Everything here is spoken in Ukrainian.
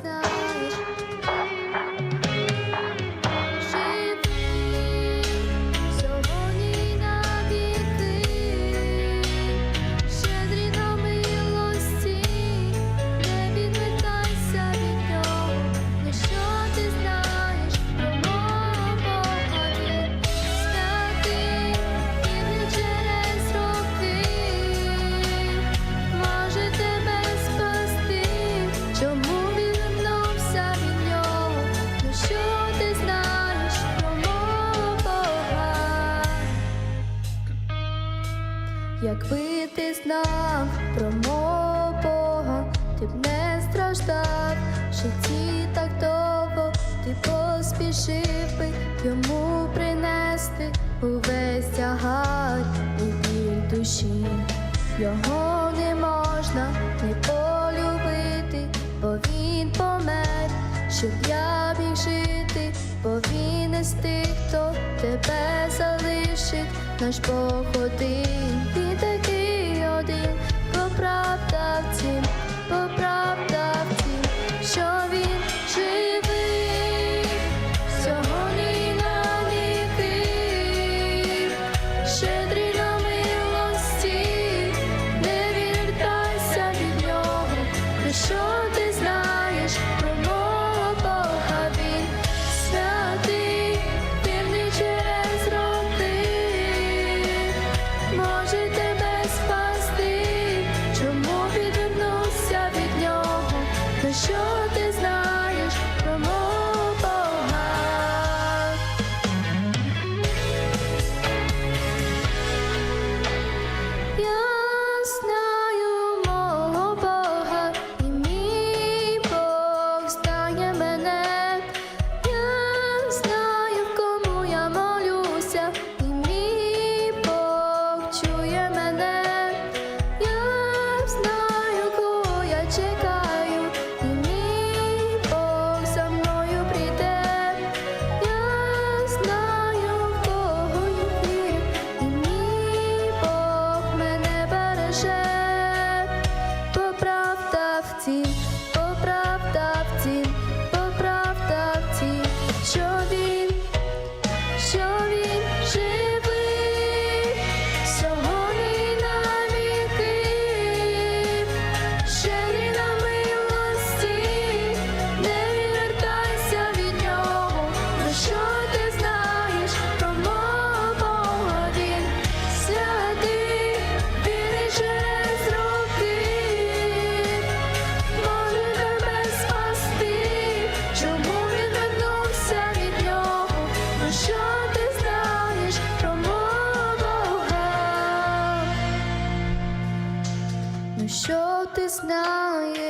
stars. як би ти знав про мого Бога, ти б не страждав, в житті так довго ти поспішив би йому принести увесь тягар у біль душі, його не можна не полюбити, бо він помер, щоб я міг жити, бо він із тих, хто тебе залишить, наш Бог один. this night.